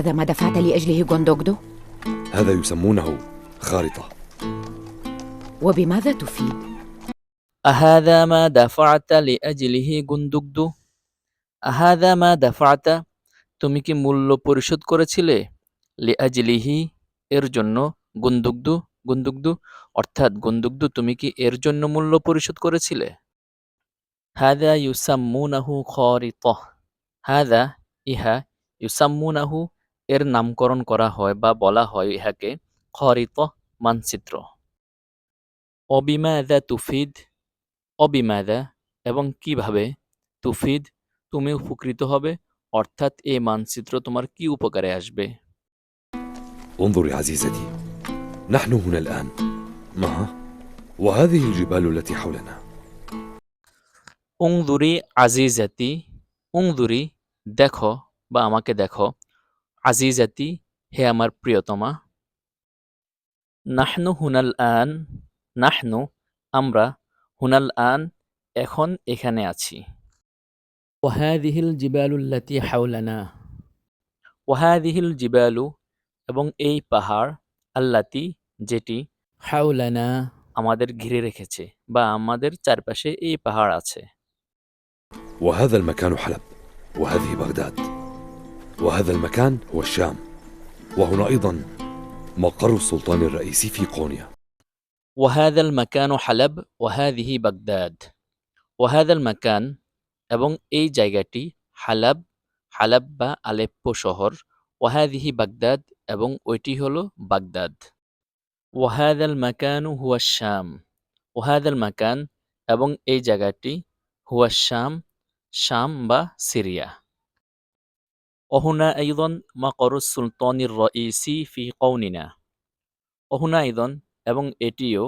أهذا ما دفعت لأجله غوندوغدو؟ هذا يسمونه خارطة وبماذا تفيد؟ আহাদা মা দাফাআতা লিআজলিহি গুন্দুগদু আহাদা মা দাফাআতা তুমি কি মূল্য পরিশোধ করেছিলে লিআজলিহি এর জন্য গুন্দুগদু গুন্দুগদু অর্থাৎ গুন্দুগদু তুমি কি এর জন্য মূল্য পরিশোধ করেছিলে হাদা ইউসাম্মুনাহু খরিতহ হাদা ইহা ইউসাম্মুনাহু এর নামকরণ করা হয় বা বলা হয় ইহাকে খরিত মানচিত্র অবিমাদা তুফিদ অবিমাদা এবং কিভাবে তুফিদ তুমি উপকৃত হবে অর্থাৎ এই মানচিত্র তোমার কি উপকারে আসবে انظري عزيزتي نحن هنا الآن ما وهذه الجبال التي حولنا উংদুরি আজিজাতি উংদুরি দেখো বা আমাকে দেখো আজিজাতি হে আমার প্রিয়তমা নাহনু হুনাল আন নাহনু আমরা হুনাল আন এখন এখানে আছি ওয়াহাদিহিল জিবালুল্লাতি হাউলানা ওয়াহাদিহিল জিবালু এবং এই পাহাড় আল্লাতি যেটি হাউলানা আমাদের ঘিরে রেখেছে বা আমাদের চারপাশে এই পাহাড় আছে وهذا المكان حلب وهذه بغداد وهذا المكان هو الشام وهنا أيضا مقر السلطان الرئيسي في قونيا ওয়াহাদাল মাকান হালাব ওয়াহাদিহি বাগদাদ ওয়াহাদাল মাকান এবং এই জায়গাটি হালাব হালাব বা আলেপ্পো শহর ওয়াহাদিহি বাগদাদ এবং ওইটি হলো বাগদাদ ওয়াহাদাল মাকানু হুয়া শাম ওয়াহাদাল মাকান এবং এই জায়গাটি হুয়া শাম শাম বা সিরিয়া অহুনা আইদন মাকরুস সুলতানির রইসি ফি কৌনিনা অহুনা আইদন এবং এটিও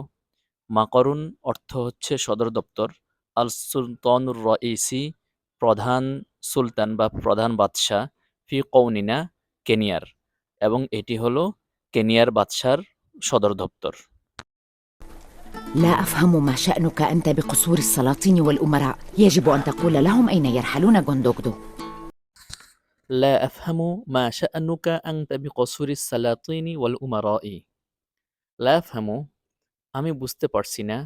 মাকরুন অর্থ হচ্ছে সদর দপ্তর আল সুলতানুর রইসি প্রধান সুলতান বা প্রধান বাদশাহ ফি কৌনিনা কেনিয়ার এবং এটি হলো কেনিয়ার বাদশার সদর দপ্তর لا أفهم ما شأنك أنت بقصور السلاطين والأمراء يجب أن تقول لهم أين يرحلون লা আফহামু মা শাআনুকা আনতা বিকসুরিস সালাতিনি ওয়াল উমারাই লা আমি বুঝতে পারছি না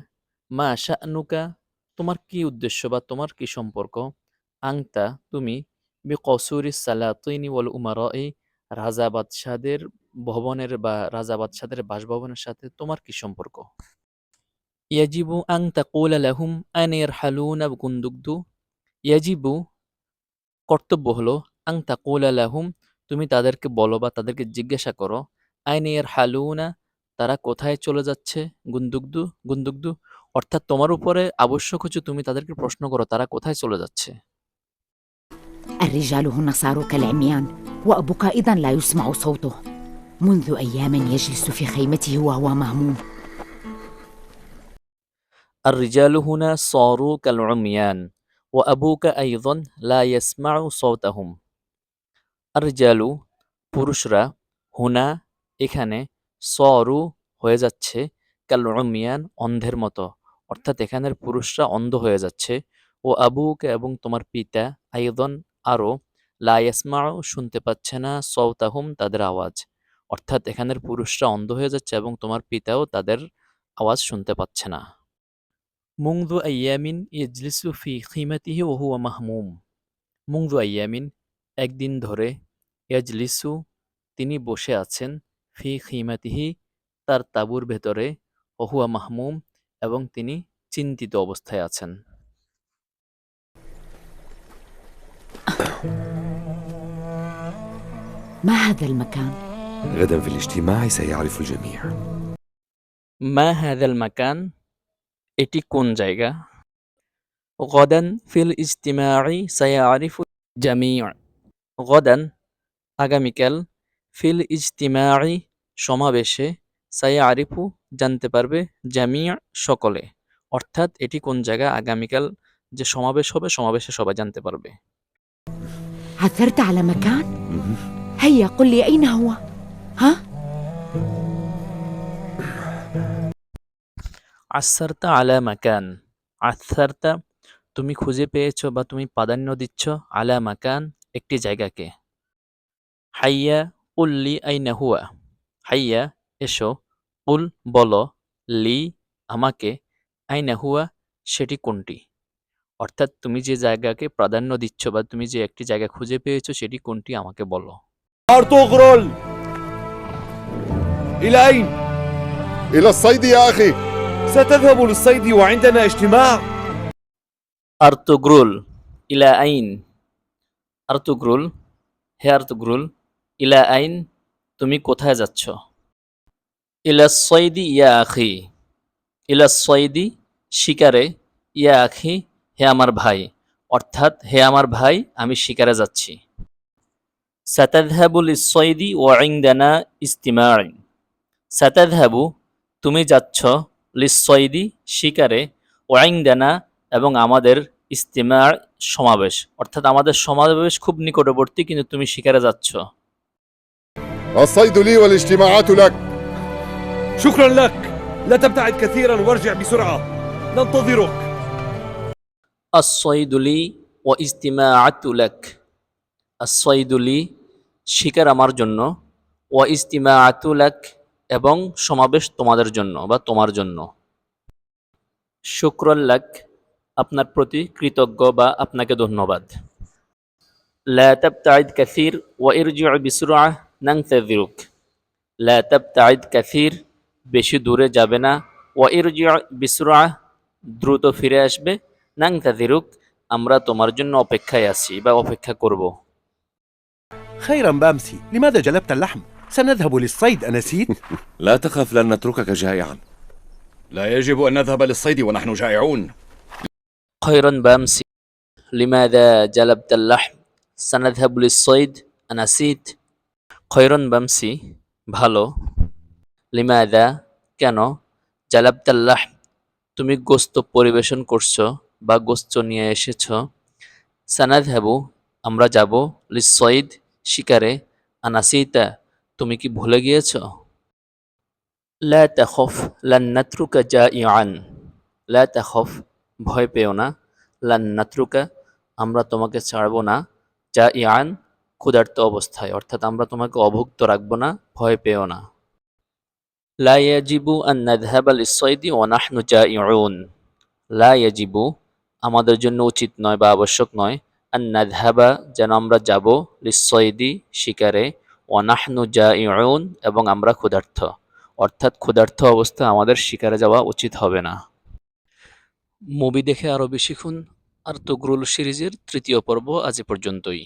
মা শাআনুকা তোমার কি উদ্দেশ্য বা তোমার কি সম্পর্ক? আংতা, তুমি বি কসুরি সালাতিনি ওয়াল উমারাই রাজা বাদশাহদের ভবনের বা রাজা বাদশাহদের বাসভবনের সাথে তোমার কি সম্পর্ক? ইয়াজিবু আং তাকুল আলাহুম আন আব গুন্দুকদু ইয়াজিবু কর্তব্য হলো আং তাকুলা লাহুম তুমি তাদেরকে বলো বা তাদেরকে জিজ্ঞাসা করো আইন ইয়ার হালুনা তারা কোথায় চলে যাচ্ছে গুন্দুগদু গুন্দুগদু অর্থাৎ তোমার উপরে আবশ্যক হচ্ছে তুমি তাদেরকে প্রশ্ন করো তারা কোথায় চলে যাচ্ছে الرجال هنا صاروا كالعميان وأبوك أيضا لا يسمع صوته منذ أيام يجلس في خيمته وهو مهموم الرجال هنا صاروا كالعميان وأبوك أيضا لا يسمع صوتهم আর জালু পুরুষরা হুনা এখানে সরু হয়ে যাচ্ছে, কাল মিয়ান অন্ধের মতো। অর্থাৎ এখানের পুরুষরা অন্ধ হয়ে যাচ্ছে। ও আবুকে এবং তোমার পিতা আইদন আরও লায়াসমাও শুনতে পাচ্ছে না সৌতাহুম তাদের আওয়াজ। অর্থাৎ এখানের পুরুষরা অন্ধ হয়ে যাচ্ছে এবং তোমার পিতাও তাদের আওয়াজ শুনতে পাচ্ছে না। মুংদু আইয়ামিন ইজলিসুফি খিমাতিহি ওহু মাহমুম। মুংদু আইয়ামিন, একদিন ধরে ইয়াজলিসু তিনি বসে আছেন ফি খিমাতিহি তার তাঁবুর ভেতরে ওহুয়া মাহমুম এবং তিনি চিন্তিত অবস্থায় আছেন ما هذا المكان؟ غدا في الاجتماع سيعرف الجميع মা হাদাল মাকান এটি কোন জায়গা গদান ফিল ইজতিমাই সায়ারিফু জামিয়া গদান আগামীকাল ফিল ইজতিমাই সমাবেশে সায়া আরিফু জানতে পারবে জামিয়া সকলে অর্থাৎ এটি কোন জায়গা আগামীকাল যে সমাবেশ হবে সমাবেশে সবাই জানতে পারবে عثرت على مكان؟ مهم. هيا قل لي أين هو؟ ها؟ আসারতা আলা মাকান আসারতা তুমি খুঁজে পেয়েছো বা তুমি প্রাধান্য দিচ্ছ আলা মাকান একটি জায়গাকে হাইয়া উল্লি আইনা হুয়া হাইয়া এসো উল বলো লি আমাকে আইনা হুয়া সেটি কোনটি অর্থাৎ তুমি যে জায়গাকে প্রাধান্য দিচ্ছ বা তুমি যে একটি জায়গা খুঁজে পেয়েছো সেটি কোনটি আমাকে বলো أرطغرل إلى أين؟ إلى الصيد يا أخي ستذهب للصيد وعندنا اجتماع আর্তুগ্রুল ইলা আইন আর্তুগ্রুল হে আর্তুগ্রুল ইলা আইন, তুমি কোথায় যাচ্ছ? ইলা সৈদি, ইয়া আখি। ইলা সৈদি, শিকারে। ইয়া আখি, হে আমার ভাই। অর্থাৎ, হে আমার ভাই, আমি শিকারে যাচ্ছি। সাতাদহাবুল সৈদি ও ইংদানা ইস্তিমার সাতাদহাবু তুমি যাচ্ছ লিসৈদি, শিকারে ওয়াইংদানা এবং আমাদের ইস্তিমার সমাবেশ। অর্থাৎ, আমাদের সমাবেশ খুব নিকটবর্তী, কিন্তু তুমি শিকারে যাচ্ছ। الصيد لي والاجتماعات لك شكرا لك لا تبتعد كثيرا وارجع بسرعة ننتظرك আসইদুলি ও ইস্তিমা আতুলাক আসইদুলি শিকার আমার জন্য ও ইস্তিমা আতুলাক এবং সমাবেশ তোমাদের জন্য বা তোমার জন্য শুক্রল্লাক আপনার প্রতি কৃতজ্ঞ বা আপনাকে ধন্যবাদ لا تبتعد كثير وارجع بسرعة ننتظرك لا تبتعد كثير বেশি দূরে যাবে না ওয়াইরজিউ বিসরা দ্রুত ফিরে আসবে নাংতাদিরুক আমরা তোমার জন্য অপেক্ষায় আছি বা অপেক্ষা করব خيرا بامسي لماذا جلبت اللحم؟ سنذهب للصيد أنسيت؟ لا تخف لن نتركك جائعا لا يجب أن نذهب للصيد ونحن جائعون خيرا بامسي لماذا جلبت اللحم سنذهب للصيد أنسيت খৈরন বামসি, ভালো। লিমায়দা কেন? জালাবদাল্লাহ, তুমি গোস্ত পরিবেশন করছ বা গোস্ত নিয়ে এসেছ। সানাদ হ্যাবু আমরা যাব লিসঈদ শিকারে। আনাসিতা, তুমি কি ভুলে গিয়েছ? লা তাখফ লান্নাত্রুকা যা ইয়ান লফ ভয় পেও না। লান্নাত্রুকা আমরা তোমাকে ছাড়ব না। যা ইয়ান ক্ষুধার্ত অবস্থায়, অর্থাৎ আমরা তোমাকে অভুক্ত রাখব না, ভয় পেও না। লা ইয়াজিবু আন নাযহাবা লিস-সাইদি ওয়া নাহনু জাইউন। লা ইয়াজিবু, আমাদের জন্য উচিত নয় বা আবশ্যক নয়, আন নাযহাবা, যেন আমরা যাব লিস-সাইদি শিকারে, ওয়া নাহনু জাইউন এবং আমরা ক্ষুধার্ত। অর্থাৎ ক্ষুধার্ত অবস্থা আমাদের শিকারে যাওয়া উচিত হবে না। মুভি দেখে আরও বেশি খুন। আর তগরুল সিরিজের তৃতীয় পর্ব আজ পর্যন্তই।